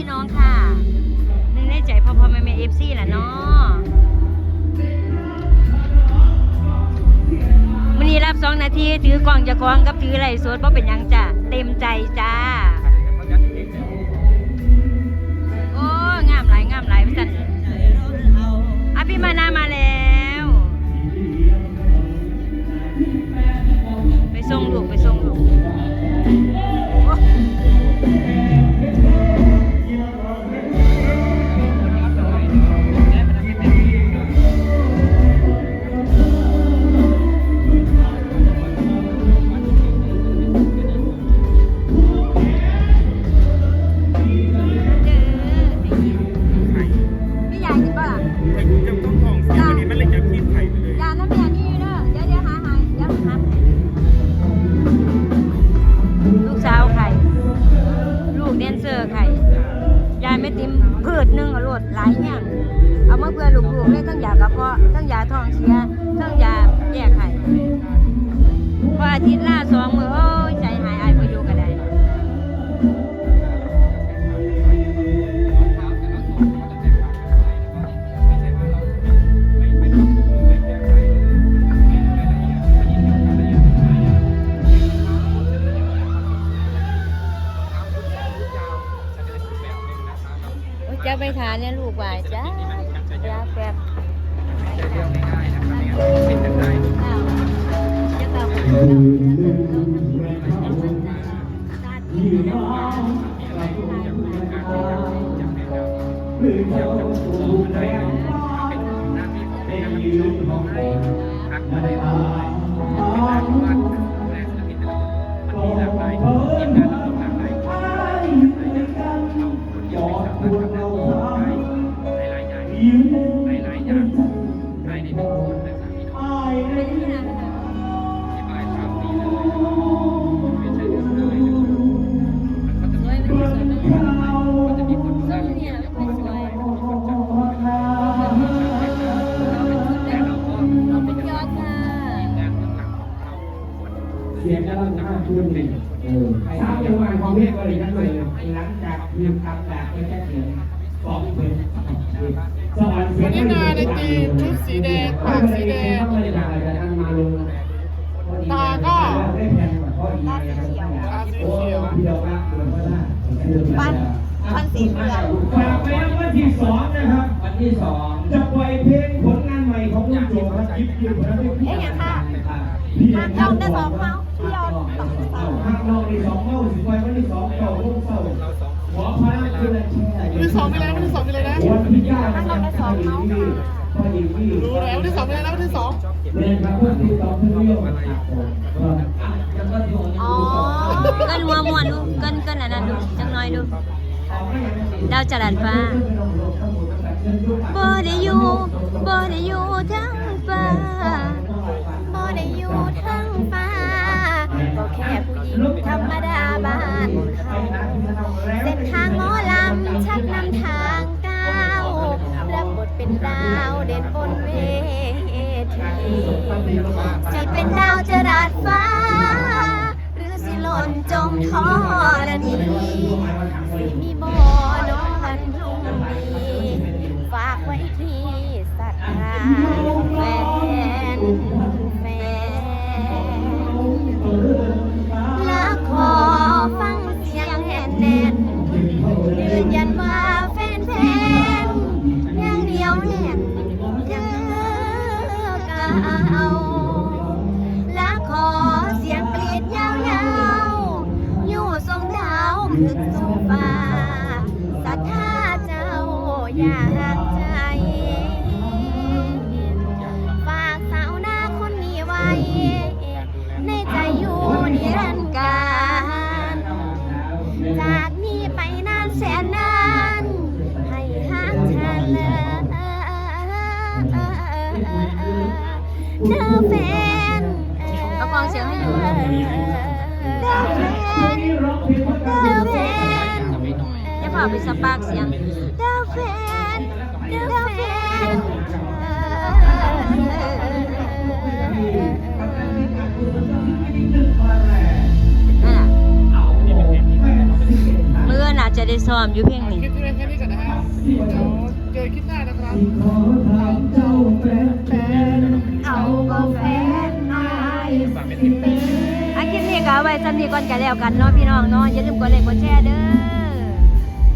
พี่น้องค่ะนึ่ในใจพอพอแม่แม่เอฟซีแหละเนาะมันนี้รับสองนาทีถือกล่องจะคล้องกับถือไหลฟ์สดเพราะเป็นยังจ้ะเต็มใจจ้า กับต้องทองเชียากกินป่ะล่ะยอย่าน้ำยานี่เด้อเดี๋ยวเดี๋ยวหาหายเดี๋ยวหาลูกสาวไข่ ลูกเดนเซอร์ไข่ ยายไม่ติมพืชหนึ่งเอาโลดหลายอย่างเอามาเพื่อลูกๆเลยทั้งยากระเพาะทั้งยาท้องเสียทั้งยาแยกไข่พออาทิตย์ล่าสองมือโอ้ยใจ ไปทานเนี่ยลูกว่าจ้าจ้าแป๊บอ้าวจะตามไปดู เสียงจะต้องห้าชุดหนึ่งเออสามจังหวัดของเทพบริการเลยหลังจากทีมคำแบบไม่แค่เสียงสองเป็นสวรรค์เสียงวันนี้มาในทีมชุดสีแดงปากสีแดงไม่ได้แต่ท่านมาลงตาก็ได้แพงกว่าข้อดีนะครับโอ้พี่ดอกรักเหมือนว่าได้ปั้นปั้นสีเหลืองฝากไปวันที่สองนะครับ วันที่สองจะปล่อยเพลงผลงานใหม่ของลุงโจครับคลิปคลิปนะเอ๊ะยังค่ะห้าห้ามเข้าได้สองเมาส์เที่ยวสองเมาส์ห้ามเราในสองเมาสิบวันวันที่สองเก่าลูกเศร้าหมอพระคืออะไรชิ้นใหญ่วันที่สองไปเลยวันที่สองไปเลยนะวันที่เก้านะครับพ่อหญิงพี่พ่องพี่รู้แล้ววันที่สองไปเลยนะวันที่สองเรียนครับเพื่อนที่สองเพื่อนที่โยกอ๋อเกินมัวมวนดูเกินเกินอันนั้นดูจังน้อยดูดาวจรัสฟ้าบ่ได้อยู่บ่ได้อยู่ทั้งฟ้าบ่ได้อยู่ทั้งฟ้า ธรรมดาบ้านเขาเส้นทางหมอลำชักนำทางก้าวรับบทเป็นดาวเด่นบนเวทีสิเป็นดาวจรัสฟ้า หรือสิหล่นจมท่อละนีสิมีบ่นอนพรุ่งนี้ฝากไว้ที่ศรัทธา สู่ฟ้าศรัทธาเจ้าอย่างใจ ฝากสาวหน้าคนนี้ไว้ ในใจอยู่นิรันดร์การจากนี้ไปนานแสนนาน ให้ห่างฉันเลยเธอแฟนเอาฟังเสียงให้ดู อย่าไปสปากเสียงเธอแฟนเธอแฟนนั่นน่อน่ะจะได้ซ้อมอยู่เพลงนี้ลิปที่เป็นแค่นี้ก่อนนะฮะเดี๋ยวเจอคลิปหน้านะครับอามเอาก็แฟนอาสิเป็น อาคลิปนี้ก็เอาไว้สำนีก่อนกันแล้วกันเนาะพี่น้องเนาะอย่าลืมกดไลค์กดแชร์เด้อ